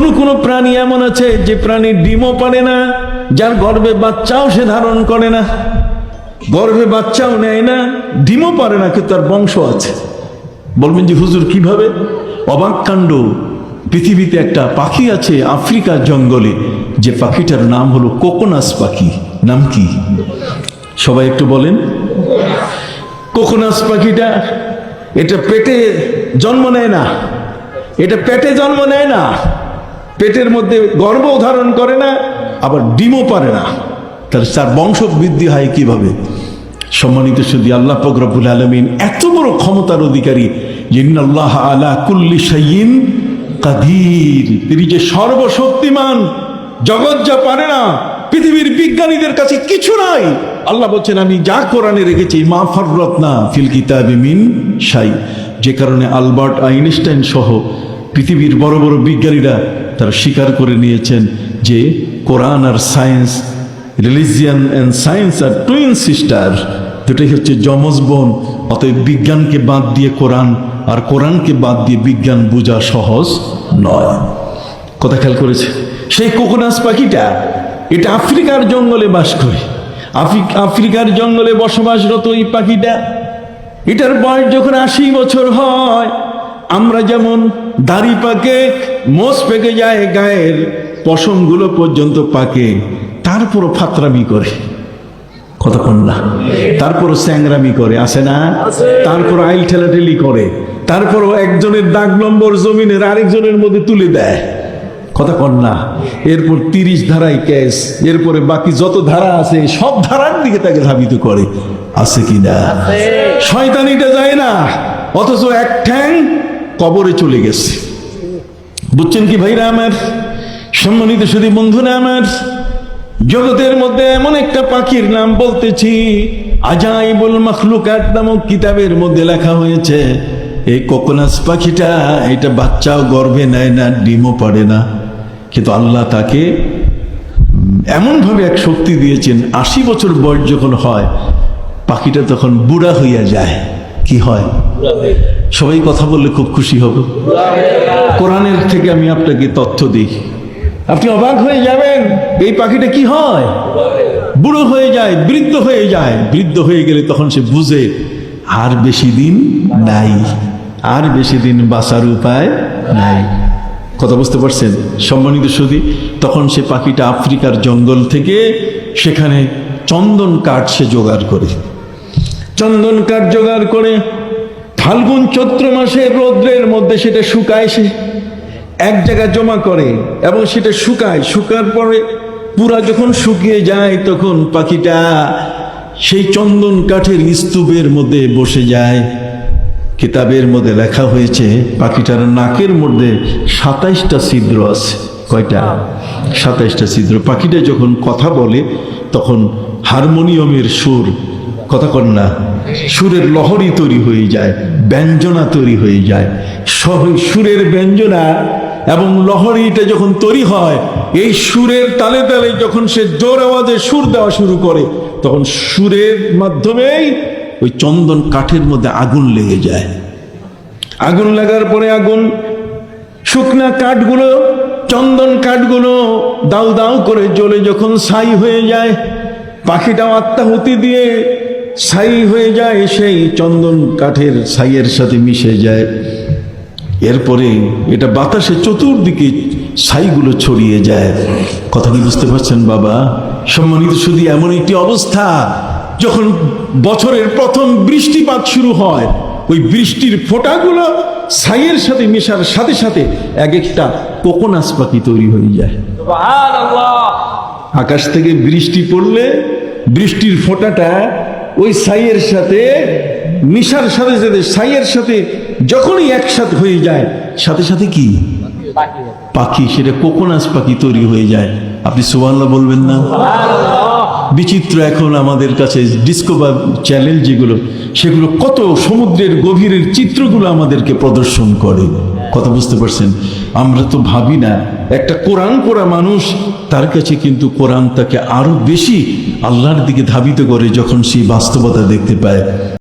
কোন কোন প্রাণী এমন আছে যে প্রাণী ডিমও পারে না, যার গর্ভে বাচ্চাও সে ধারণ করে না, গর্ভে বাচ্চাও নেয় না, ডিমও পারে না, কিন্তু তার বংশ আছে। বলবেন যে, হুজুর, কীভাবে? অবাক কাণ্ড। পৃথিবীতে একটা পাখি আছে আফ্রিকার জঙ্গলে, যে পাখিটার নাম হলো কোকোনাস পাখি। নাম কি? সবাই একটু বলেন। কোকোনাস পাখিটা, এটা পেটে জন্ম নেয় না। এটা পেটে জন্ম নেয় না। পেটের মধ্যে গর্ব ধারণ করে না, আবার ডিমও পারে না। তাহলে তার বংশ বৃদ্ধি হয় কীভাবে? সম্মানিত শুধু আল্লাহ ফকরবুল আলমিন এত বড় ক্ষমতার অধিকারী আল্লাহ আলা কুল্লি সাইয়িন কাদির। তিনি যে সর্বশক্তিমান, জগৎ যা পারে না, পৃথিবীর বিজ্ঞানীদের কাছে কিছু নাই। আল্লাহ বলছেন, আমি যা কোরআনে রেখেছি, মা ফররত না ফিল মিন সাই যে কারণে আলবার্ট আইনস্টাইন সহ পৃথিবীর বড় বড় বিজ্ঞানীরা তারা স্বীকার করে নিয়েছেন যে কোরআন আর সায়েন্স, রিলিজিয়ান অ্যান্ড সায়েন্স আর টুইন সিস্টার দুটাই হচ্ছে যমজ বোন, অতএব বিজ্ঞানকে বাদ দিয়ে কোরআন আর কোরআনকে বাদ দিয়ে বিজ্ঞান বোঝা সহজ নয়। কথা খেয়াল করেছে? সেই কোকোনাস পাখিটা, এটা আফ্রিকার জঙ্গলে বাস করে। আফ্রিকার জঙ্গলে বসবাসরত এই পাখিটা, এটার বয়স যখন আশি বছর হয়, আমরা যেমন দাড়ি পাকে মোষ পেকে যায় গায়ের পশমগুলো পর্যন্ত পাকে তারপর ফাতরামি করে। কতক্ষণ না। তারপরও স্যাংরামি করে আসে না? তারপর আইল ঠেলাঠেলি করে তারপরও একজনের দাগ নম্বর জমিনের আরেকজনের মধ্যে তুলে দেয়। কথা কন না। এরপর তিরিশ ধারায় কেস এরপরে বাকি যত ধারা আছে সব ধারার দিকে তাকে ধাবিত করে। আছে কি না? শয়তানিটা যায় না। অথচ এক ঠ্যাং কবরে চলে গেছে। বুঝছেন কি ভাইরা আমার? সম্মানিত শুধু বন্ধুরা আমার, জগতের মধ্যে এমন একটা পাখির নাম বলতেছি, আজাইবুল মখলুকাত নামক কিতাবের মধ্যে লেখা হয়েছে, এই কোকোনাস পাখিটা, এটা বাচ্চাও গর্ভে নেয় না, ডিমও পারে না। কিন্তু আল্লাহ তাকে এমনভাবে এক শক্তি দিয়েছেন, আশি বছর বয়স যখন হয়, পাখিটা তখন বুড়া হইয়া যায়। কি হয়? সবাই কথা বললে খুব খুশি হবে। কোরআনের থেকে আমি আপনাকে তথ্য দিই। আপনি অবাক হয়ে যাবেন, এই পাখিটা কি হয়? বুড়ো হয়ে যায়, বৃদ্ধ হয়ে যায়। বৃদ্ধ হয়ে গেলে তখন সে বুঝে, আর বেশি দিন নাই, আর বেশি দিন বাঁচার উপায় নাই। কথা বুঝতে পারছেন? সম্মানিত সুদী তখন সে পাখিটা আফ্রিকার জঙ্গল থেকে সেখানে চন্দন কাঠ সে জোগাড় করে। চন্দন কাঠ জোগাড় করে ফাল্গুন চৈত্র মাসে রৌদ্রের মধ্যে সেটা শুকায় সে। এক জায়গায় জমা করে এবং সেটা শুকায়। শুকার পরে পুরা যখন শুকিয়ে যায়, তখন পাখিটা সেই চন্দন কাঠের স্তূপের মধ্যে বসে যায়। কিতাবের মধ্যে লেখা হয়েছে, পাখিটার নাকের মধ্যে সাতাইশটা ছিদ্র আছে। কয়টা? সাতাইশটা ছিদ্র। পাখিটা যখন কথা বলে, তখন হারমোনিয়ামের সুর কথা কন না। সুরের লহরী তৈরি হয়ে যায়, ব্যঞ্জনা তৈরি হয়ে যায়। সুরের ব্যঞ্জনা এবং লহরীটা যখন তৈরি হয়, এই সুরের তালে তালে যখন সে জোর আওয়াজে সুর দেওয়া শুরু করে, তখন সুরের মাধ্যমেই ওই চন্দন কাঠের মধ্যে আগুন লেগে যায়। আগুন লাগার পরে আগুন, শুকনা কাঠগুলো, চন্দন কাঠগুলো দাউ দাউ করে জ্বলে যখন ছাই হয়ে যায়, পাখিটাও আত্মাহুতি দিয়ে ছাই হয়ে যায় সেই চন্দন কাঠের ছাইয়ের সাথে মিশে যায়। এরপরে এটা বাতাসে চতুর্দিকে ছাইগুলো ছড়িয়ে যায়। কথা কি বুঝতে পারছেন বাবা? সম্মানিত শুধু এমন একটি অবস্থা যখন বছরের প্রথম বৃষ্টিপাত শুরু হয় ওই বৃষ্টির ফোঁটাগুলো ছাইয়ের সাথে মেশার সাথে সাথে এক একটা কোকোনাস পাখি তৈরি হয়ে যায়। আকাশ থেকে বৃষ্টি পড়লে বৃষ্টির ফোঁটাটা ওই সাইয়ের সাথে, মিশার সাথে সাথে সাইয়ের সাথে যখনই একসাথে হয়ে যায়, সাথে সাথে কি? পাখি, সেটা কোকোনাস পাখি তৈরি হয়ে যায়। আপনি সুবাল্লাহ বলবেন না? বিচিত্র এখন আমাদের কাছে ডিসকভার চ্যানেল যেগুলো, সেগুলো কত সমুদ্রের গভীরের চিত্রগুলো আমাদেরকে প্রদর্শন করে। কথা বুঝতে পারছেন? আমরা তো ভাবি না একটা কোরআন পড়া মানুষ, তার কাছে কিন্তু কোরআন তাকে আরও বেশি আল্লাহর দিকে ধাবিত করে যখন সেই বাস্তবতা দেখতে পায়।